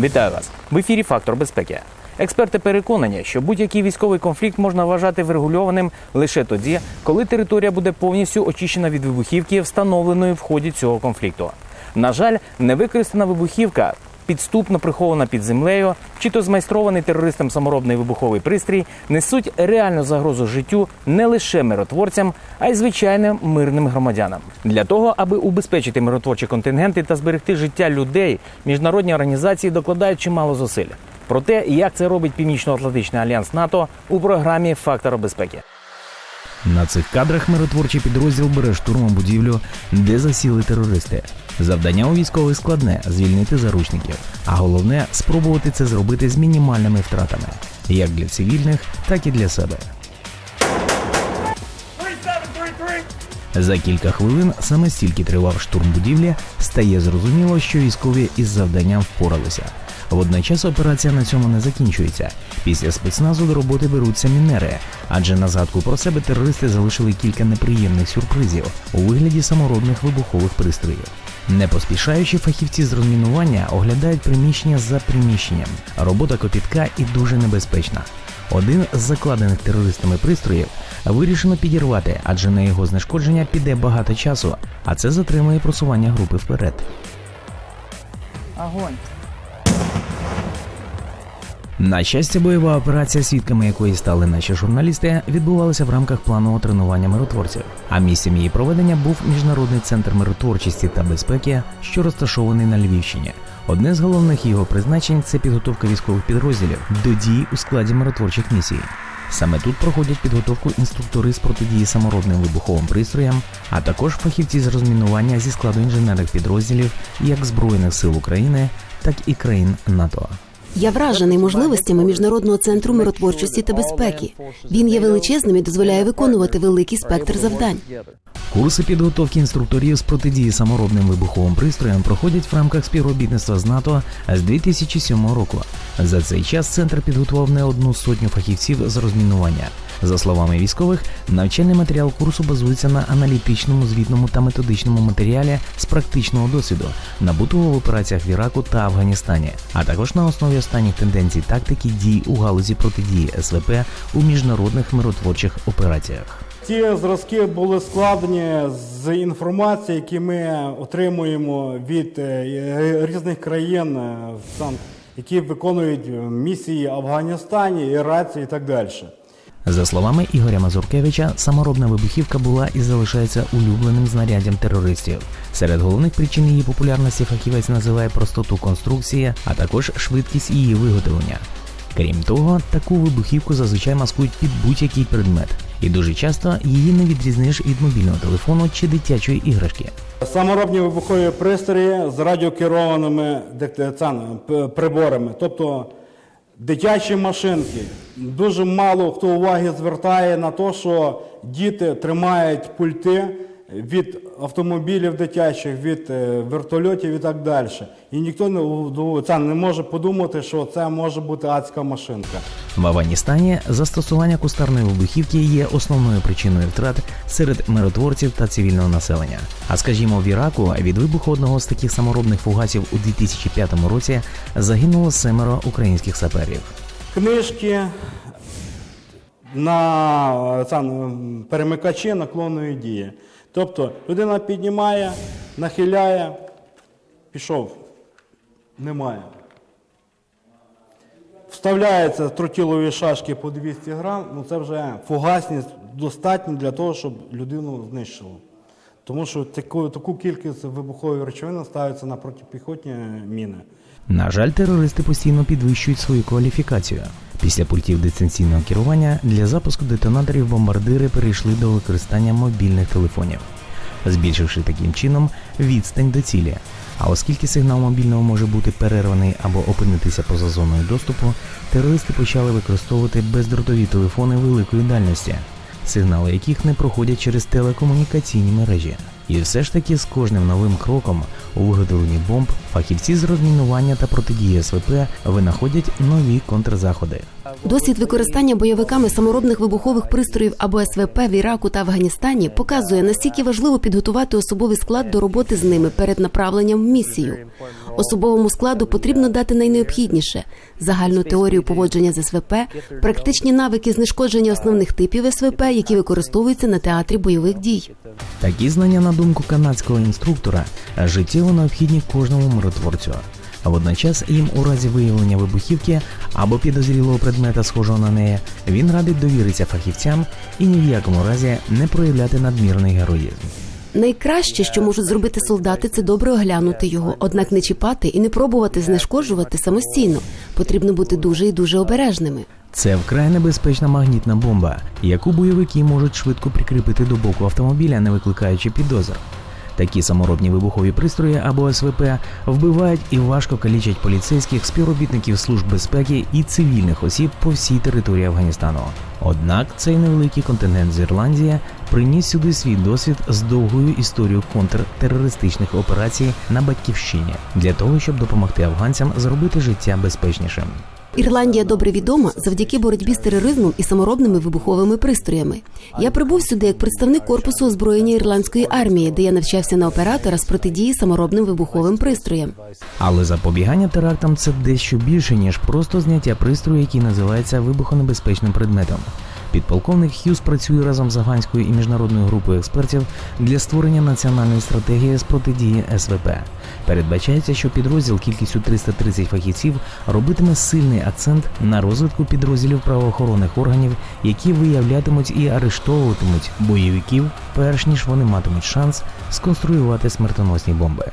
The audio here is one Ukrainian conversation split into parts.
Вітаю вас в ефірі Фактор безпеки. Експерти переконані, що будь-який військовий конфлікт можна вважати врегульованим лише тоді, коли територія буде повністю очищена від вибухівки, встановленої в ході цього конфлікту. На жаль, невикористана вибухівка, підступно прихована під землею, чи то змайстрований терористом саморобний вибуховий пристрій, несуть реальну загрозу життю не лише миротворцям, а й звичайним мирним громадянам. Для того, аби убезпечити миротворчі контингенти та зберегти життя людей, міжнародні організації докладають чимало зусиль. Про те, як це робить Північно-Атлантичний альянс НАТО у програмі Фактор безпеки. На цих кадрах миротворчий підрозділ бере штурмом будівлю, де засіли терористи. Завдання у військових складне звільнити заручників, а головне спробувати це зробити з мінімальними втратами, як для цивільних, так і для себе. За кілька хвилин саме стільки тривав штурм будівлі, стає зрозуміло, що військові із завданням впоралися. Водночас операція на цьому не закінчується. Після спецназу до роботи беруться мінери, адже на згадку про себе терористи залишили кілька неприємних сюрпризів у вигляді саморобних вибухових пристроїв. Не поспішаючи, фахівці з розмінування оглядають приміщення за приміщенням. Робота копітка і дуже небезпечна. Один з закладених терористами пристроїв вирішено підірвати, адже на його знешкодження піде багато часу, а це затримує просування групи вперед. Огонь! На щастя, бойова операція, свідками якої стали наші журналісти, відбувалася в рамках планового тренування миротворців. А місцем її проведення був міжнародний центр миротворчості та безпеки, що розташований на Львівщині. Одне з головних його призначень це підготовка військових підрозділів до дій у складі миротворчих місій. Саме тут проходять підготовку інструктори з протидії саморобним вибуховим пристроям, а також фахівці з розмінування зі складу інженерних підрозділів як Збройних сил України, так і країн НАТО. Я вражений можливостями міжнародного центру миротворчості та безпеки. Він є величезним і дозволяє виконувати великий спектр завдань. Курси підготовки інструкторів з протидії саморобним вибуховим пристроям проходять в рамках співробітництва з НАТО з 2007 року. За цей час центр підготував не одну сотню фахівців з розмінування. За словами військових, навчальний матеріал курсу базується на аналітичному, звітному та методичному матеріалі з практичного досвіду, набутого в операціях в Іраку та Афганістані, а також на основі останніх тенденцій тактики дій у галузі протидії СВП у міжнародних миротворчих операціях. Ці зразки були складені з інформації, які ми отримуємо від е, різних країн, е, які виконують місії в Афганістані, Іраці і так далі. За словами Ігоря Мазуркевича, саморобна вибухівка була і залишається улюбленим знаряддям терористів. Серед головних причин її популярності фахівець називає простоту конструкції, а також швидкість її виготовлення. Крім того, таку вибухівку зазвичай маскують під будь-який предмет, і дуже часто її не відрізниш від мобільного телефону чи дитячої іграшки. Саморобні вибухові пристрої з радіокерованими приборами, тобто дитячі машинки. Дуже мало хто уваги звертає на те, що діти тримають пульти від автомобілів дитячих, від е, вертольотів і так далі. І ніхто не, це не може подумати, що це може бути адська машинка. В Афганістані застосування кустарної вибухівки є основною причиною втрат серед миротворців та цивільного населення. А скажімо, в Іраку від вибуху одного з таких саморобних фугасів у 2005 році загинуло семеро українських саперів. Книжки на це, перемикачі наклонної дії. Тобто людина піднімає, нахиляє, пішов. Немає. Вставляються тротілові шашки по 200 грам, ну це вже фугасність достатня для того, щоб людину знищило. Тому що таку, таку кількість вибухової речовини ставиться на протипіхотні міни. На жаль, терористи постійно підвищують свою кваліфікацію. Після пультів дистанційного керування для запуску детонаторів бомбардири перейшли до використання мобільних телефонів, збільшивши таким чином відстань до цілі. А оскільки сигнал мобільного може бути перерваний або опинитися поза зоною доступу, терористи почали використовувати бездротові телефони великої дальності, сигнали яких не проходять через телекомунікаційні мережі. І все ж таки з кожним новим кроком у виготовленні бомб фахівці з розмінування та протидії СВП винаходять нові контрзаходи. Досвід використання бойовиками саморобних вибухових пристроїв або СВП в Іраку та Афганістані показує, наскільки важливо підготувати особовий склад до роботи з ними перед направленням в місію. Особовому складу потрібно дати найнеобхідніше загальну теорію поводження з СВП, практичні навики знешкодження основних типів СВП, які використовуються на театрі бойових дій. Такі знання, на думку канадського інструктора, життєво необхідні кожному миротворцю. А водночас їм у разі виявлення вибухівки або підозрілого предмета, схожого на неї, він радить довіритися фахівцям і ні в якому разі не проявляти надмірний героїзм. Найкраще, що можуть зробити солдати, це добре оглянути його, однак не чіпати і не пробувати знешкоджувати самостійно. Потрібно бути дуже і дуже обережними. Це вкрай небезпечна магнітна бомба, яку бойовики можуть швидко прикріпити до боку автомобіля, не викликаючи підозр. Такі саморобні вибухові пристрої або СВП вбивають і важко калічать поліцейських співробітників служб безпеки і цивільних осіб по всій території Афганістану. Однак цей невеликий контингент з Ірландії приніс сюди свій досвід з довгою історією контртерористичних операцій на батьківщині для того, щоб допомогти афганцям зробити життя безпечнішим. Ірландія добре відома завдяки боротьбі з тероризмом і саморобними вибуховими пристроями. Я прибув сюди як представник корпусу озброєння ірландської армії, де я навчався на оператора з протидії саморобним вибуховим пристроям. Але запобігання терактам це дещо більше, ніж просто зняття пристрою, який називається вибухонебезпечним предметом. Підполковник Х'юз працює разом з афганською і міжнародною групою експертів для створення національної стратегії з протидії СВП. Передбачається, що підрозділ кількістю 330 фахівців робитиме сильний акцент на розвитку підрозділів правоохоронних органів, які виявлятимуть і арештовуватимуть бойовиків, перш ніж вони матимуть шанс сконструювати смертоносні бомби.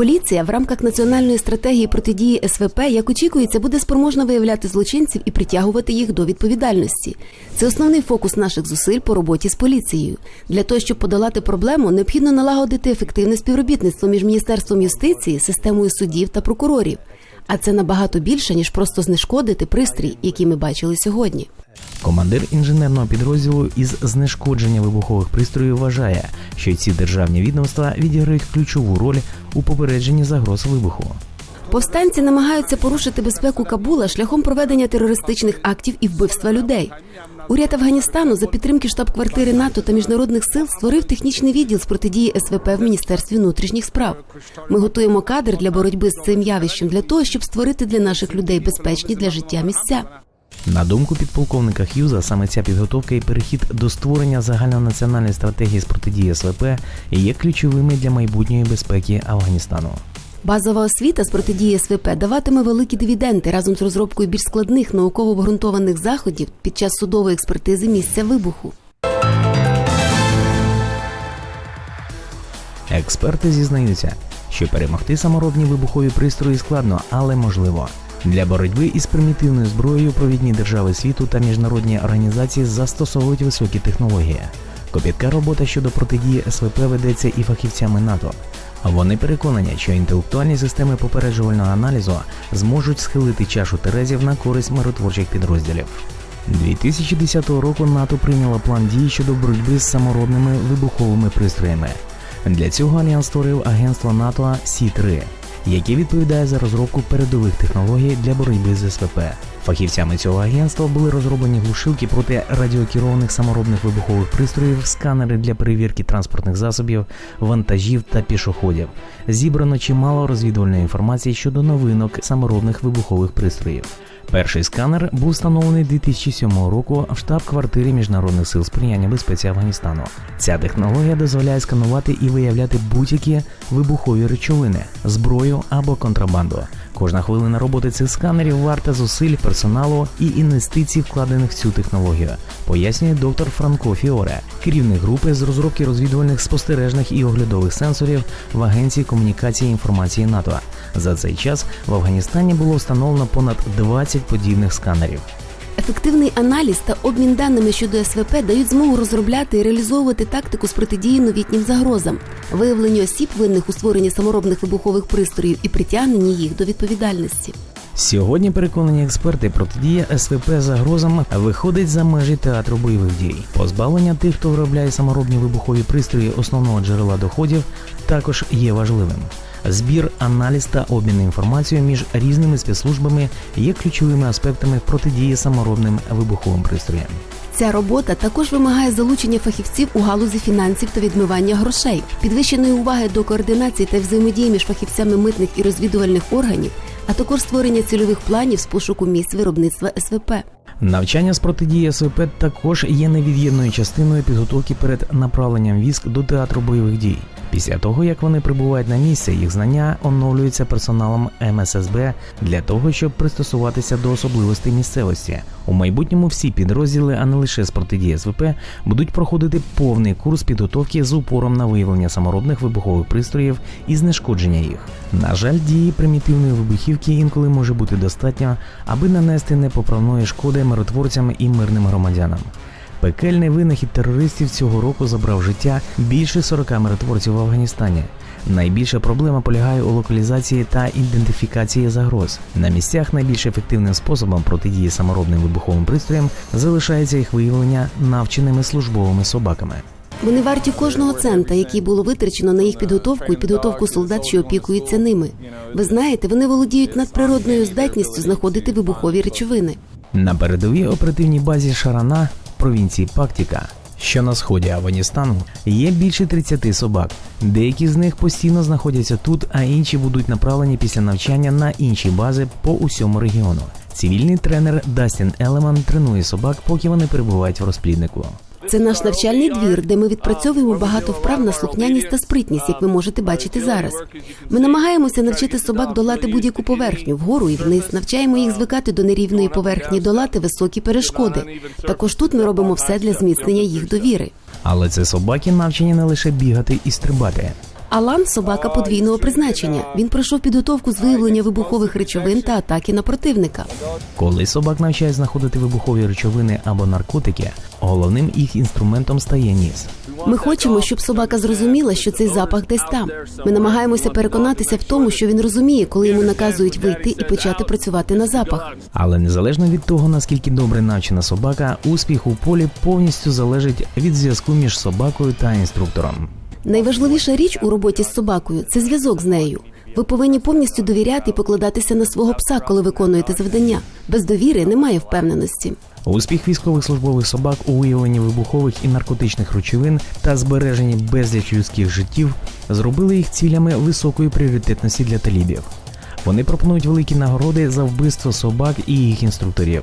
Поліція в рамках національної стратегії протидії СВП, як очікується, буде спроможна виявляти злочинців і притягувати їх до відповідальності. Це основний фокус наших зусиль по роботі з поліцією. Для того, щоб подолати проблему, необхідно налагодити ефективне співробітництво між міністерством юстиції, системою судів та прокурорів. А це набагато більше ніж просто знешкодити пристрій, який ми бачили сьогодні. Командир інженерного підрозділу із знешкодження вибухових пристроїв вважає, що ці державні відомства відіграють ключову роль у попередженні загроз вибуху. Повстанці намагаються порушити безпеку Кабула шляхом проведення терористичних актів і вбивства людей. Уряд Афганістану за підтримки штаб-квартири НАТО та міжнародних сил створив технічний відділ з протидії СВП в Міністерстві внутрішніх справ. Ми готуємо кадр для боротьби з цим явищем для того, щоб створити для наших людей безпечні для життя місця. На думку підполковника Х'юза, саме ця підготовка і перехід до створення загальнонаціональної стратегії з протидії СВП є ключовими для майбутньої безпеки Афганістану. Базова освіта з протидії СВП даватиме великі дивіденди разом з розробкою більш складних науково обґрунтованих заходів під час судової експертизи місця вибуху. Експерти зізнаються, що перемогти саморобні вибухові пристрої складно, але можливо. Для боротьби із примітивною зброєю провідні держави світу та міжнародні організації застосовують високі технології. Копітка робота щодо протидії СВП ведеться і фахівцями НАТО. Вони переконані, що інтелектуальні системи попереджувального аналізу зможуть схилити чашу Терезів на користь миротворчих підрозділів. 2010 року НАТО прийняло план дій щодо боротьби з саморобними вибуховими пристроями. Для цього альянс створив агентство НАТО Сі-3, яке відповідає за розробку передових технологій для боротьби з СВП. Фахівцями цього агентства були розроблені глушилки проти радіокерованих саморобних вибухових пристроїв, сканери для перевірки транспортних засобів, вантажів та пішоходів. Зібрано чимало розвідувальної інформації щодо новинок саморобних вибухових пристроїв. Перший сканер був встановлений 2007 року в штаб-квартирі міжнародних сил сприяння безпеці Афганістану. Ця технологія дозволяє сканувати і виявляти будь-які вибухові речовини, зброю або контрабанду. Кожна хвилина роботи цих сканерів варта зусиль персоналу і інвестицій, вкладених в цю технологію, пояснює доктор Франко Фіоре, керівник групи з розробки розвідувальних спостережних і оглядових сенсорів в Агенції комунікації і інформації НАТО. За цей час в Афганістані було встановлено понад 20 подібних сканерів. Ефективний аналіз та обмін даними щодо СВП дають змогу розробляти і реалізовувати тактику з протидії новітнім загрозам, виявленню осіб винних у створенні саморобних вибухових пристроїв і притягненні їх до відповідальності. Сьогодні переконані експерти, протидія СВП загрозам виходить за межі театру бойових дій. Позбавлення тих, хто виробляє саморобні вибухові пристрої основного джерела доходів, також є важливим. Збір, аналіз та обмін інформацією між різними спецслужбами є ключовими аспектами протидії саморобним вибуховим пристроям. Ця робота також вимагає залучення фахівців у галузі фінансів та відмивання грошей, підвищеної уваги до координації та взаємодії між фахівцями митних і розвідувальних органів, а також створення цільових планів з пошуку місць виробництва СВП. Навчання з протидії СВП також є невід'ємною частиною підготовки перед направленням військ до театру бойових дій. Після того, як вони прибувають на місце, їх знання оновлюються персоналом МССБ для того, щоб пристосуватися до особливостей місцевості. У майбутньому всі підрозділи, а не лише з протидії СВП, будуть проходити повний курс підготовки з упором на виявлення саморобних вибухових пристроїв і знешкодження їх. На жаль, дії примітивної вибухівки інколи може бути достатньо, аби нанести непоправної шкоди миротворцям і мирним громадянам. Пекельний винахід терористів цього року забрав життя більше 40 миротворців в Афганістані. Найбільша проблема полягає у локалізації та ідентифікації загроз. На місцях найбільш ефективним способом протидії саморобним вибуховим пристроям залишається їх виявлення навченими службовими собаками. Вони варті кожного цента, який було витрачено на їх підготовку і підготовку солдат, що опікуються ними. Ви знаєте, вони володіють надприродною здатністю знаходити вибухові речовини. На передовій оперативній базі Шарана провінції Пактіка, що на сході Афганістану, є більше 30 собак. Деякі з них постійно знаходяться тут, а інші будуть направлені після навчання на інші бази по усьому регіону. Цивільний тренер Дастін Елеман тренує собак, поки вони перебувають в розпліднику. Це наш навчальний двір, де ми відпрацьовуємо багато вправ на слухняність та спритність, як ви можете бачити зараз. Ми намагаємося навчити собак долати будь-яку поверхню вгору і вниз, навчаємо їх звикати до нерівної поверхні, долати високі перешкоди. Також тут ми робимо все для зміцнення їх довіри. Але це собаки навчені не лише бігати і стрибати. Алан собака подвійного призначення. Він пройшов підготовку з виявлення вибухових речовин та атаки на противника. Коли собак навчають знаходити вибухові речовини або наркотики, головним їх інструментом стає ніс. Ми хочемо, щоб собака зрозуміла, що цей запах десь там. Ми намагаємося переконатися в тому, що він розуміє, коли йому наказують вийти і почати працювати на запах. Але незалежно від того, наскільки добре навчена собака, успіх у полі повністю залежить від зв'язку між собакою та інструктором. Найважливіша річ у роботі з собакою це зв'язок з нею. Ви повинні повністю довіряти і покладатися на свого пса, коли виконуєте завдання. Без довіри немає впевненості. Успіх військових службових собак у виявленні вибухових і наркотичних речовин та збереженні безліч людських життів зробили їх цілями високої пріоритетності для талібів. Вони пропонують великі нагороди за вбивство собак і їх інструкторів.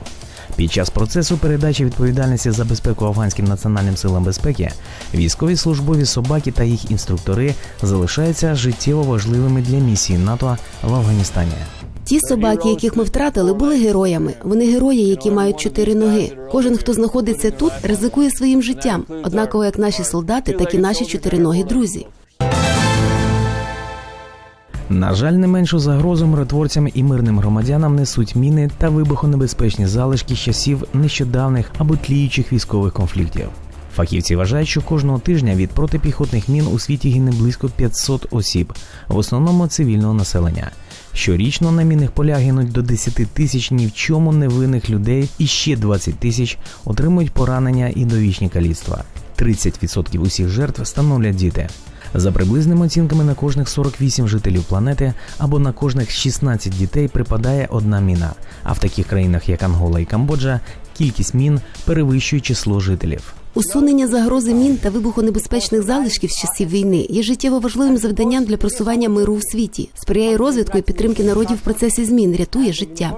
Під час процесу передачі відповідальності за безпеку афганським національним силам безпеки військові службові собаки та їх інструктори залишаються життєво важливими для місії НАТО в Афганістані. Ті собаки, яких ми втратили, були героями. Вони герої, які мають чотири ноги. Кожен, хто знаходиться тут, ризикує своїм життям, однаково як наші солдати, так і наші чотириногі друзі. На жаль, не меншу загрозу миротворцям і мирним громадянам несуть міни та вибухонебезпечні залишки часів нещодавних або тліючих військових конфліктів. Фахівці вважають, що кожного тижня від протипіхотних мін у світі гине близько 500 осіб, в основному цивільного населення. Щорічно на мінних полях гинуть до 10 тисяч ні в чому невинних людей, і ще 20 тисяч отримують поранення і довічні каліцтва. 30% усіх жертв становлять діти. За приблизними оцінками на кожних 48 жителів планети або на кожних 16 дітей припадає одна міна. А в таких країнах, як Ангола і Камбоджа, кількість мін перевищує число жителів. Усунення загрози мін та вибухонебезпечних залишків з часів війни є життєво важливим завданням для просування миру у світі, сприяє розвитку і підтримки народів в процесі змін, рятує життя.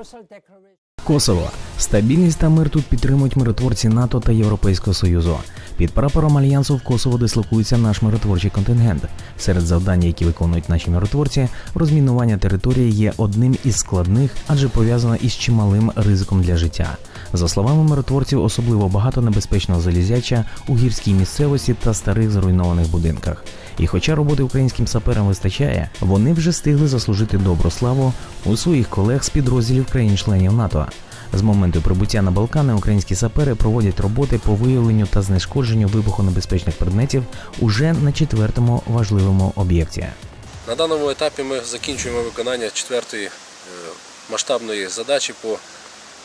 Косово стабільність та мир тут підтримують миротворці НАТО та Європейського Союзу. Під прапором альянсу в Косово дислокується наш миротворчий контингент. Серед завдань, які виконують наші миротворці, розмінування території є одним із складних, адже пов'язано із чималим ризиком для життя. За словами миротворців, особливо багато небезпечного залізяча у гірській місцевості та старих зруйнованих будинках. І хоча роботи українським саперам вистачає, вони вже встигли заслужити добру славу у своїх колег з підрозділів країн-членів НАТО. З моменту прибуття на Балкани українські сапери проводять роботи по виявленню та знешкодженню вибухонебезпечних предметів уже на четвертому важливому об'єкті. На даному етапі ми закінчуємо виконання четвертої е, масштабної задачі по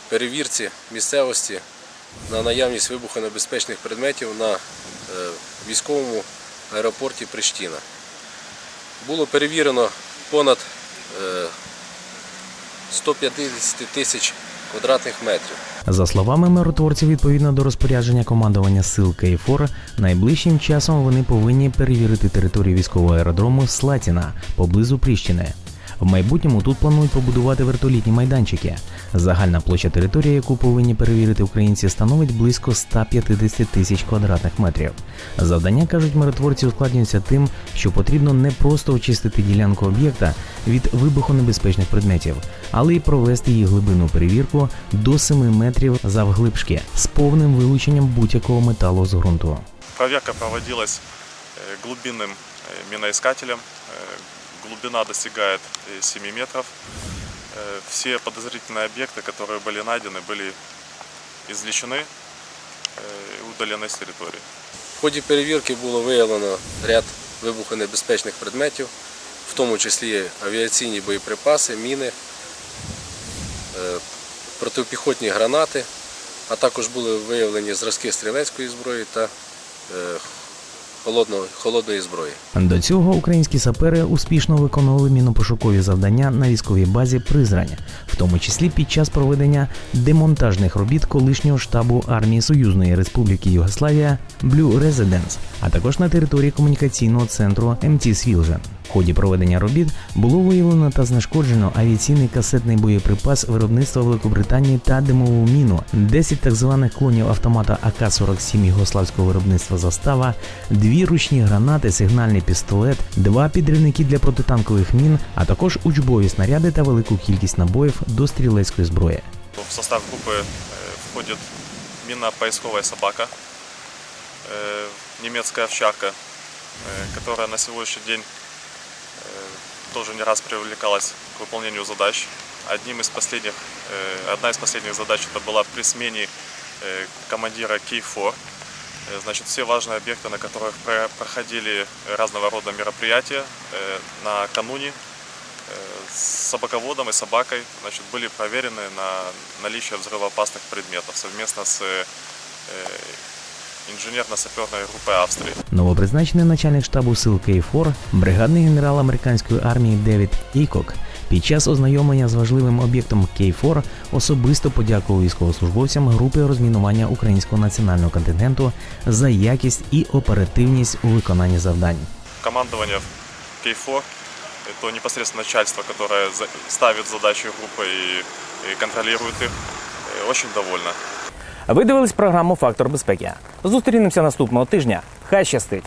перевірці місцевості на наявність вибухонебезпечних предметів на е, аеропорті Приштіна. Було перевірено понад е, 150 тисяч квадратних метрів. За словами миротворців, відповідно до розпорядження командування сил КФОР, найближчим часом вони повинні перевірити територію військового аеродрому Слатіна поблизу Пріщини. В майбутньому тут планують побудувати вертолітні майданчики. Загальна площа території, яку повинні перевірити українці, становить близько 150 тисяч квадратних метрів. Завдання кажуть миротворці ускладнюється тим, що потрібно не просто очистити ділянку об'єкта від вибухонебезпечних предметів, але й провести її глибинну перевірку до 7 метрів завглибшки з повним вилученням будь-якого металу з ґрунту. Проверка проводилась э, глубинным э, миноискателем. Э, Глубина достигает э, 7 метров. Э, Все подозрительные объекты, которые были найдены, были извлечены э, и удалены с территории. В ході перевірки було виявлено ряд вибухонебезпечних предметів, в тому числі авіаційні боєприпаси, міни, е, протипіхотні гранати, а також були виявлені зразки стрілецької зброї та е, холодної, холодної зброї. До цього українські сапери успішно виконували мінопошукові завдання на військовій базі Призрань, в тому числі під час проведення демонтажних робіт колишнього штабу армії Союзної Республіки Югославія Blue Residence, а також на території комунікаційного центру МТ Свілжен. В ході проведення робіт було виявлено та знешкоджено авіаційний касетний боєприпас виробництва Великобританії та димову міну, 10 так званих клонів автомата АК-47 югославського виробництва застава, дві ручні гранати, сигнальний пістолет, два підривники для протитанкових мін, а також учбові снаряди та велику кількість набоїв до стрілецької зброї. В состав группы э, входит минно-поисковая собака, э, немецкая овчарка, э, которая на сегодняшний день э, тоже не раз привлекалась к выполнению задач. Одним из последних, э, одна из последних задач это была при смене э, командира Кей-4. Э, Значит, все важные объекты, на которых про- проходили разного рода мероприятия накануне, с собаководом и собакой значит, были проверены на наличие взрывоопасных предметов совместно с э, инженерно-саперной группой Австрии. Новопризначений начальник штабу сил Кей-4, бригадний генерал американської армії Девід Ікок під час ознайомлення з важливим об'єктом Кей-4 особисто подякував військовослужбовцям групи розмінування українського національного контингенту за якість і оперативність у виконанні завдань. Командование Кей-4 это непосредственно начальство, которое за- ставит задачи группы и, и контролирует их, э, очень довольно. Ви дивились програму Фактор безпеки. Зустрінемося наступного тижня. Хай щастить!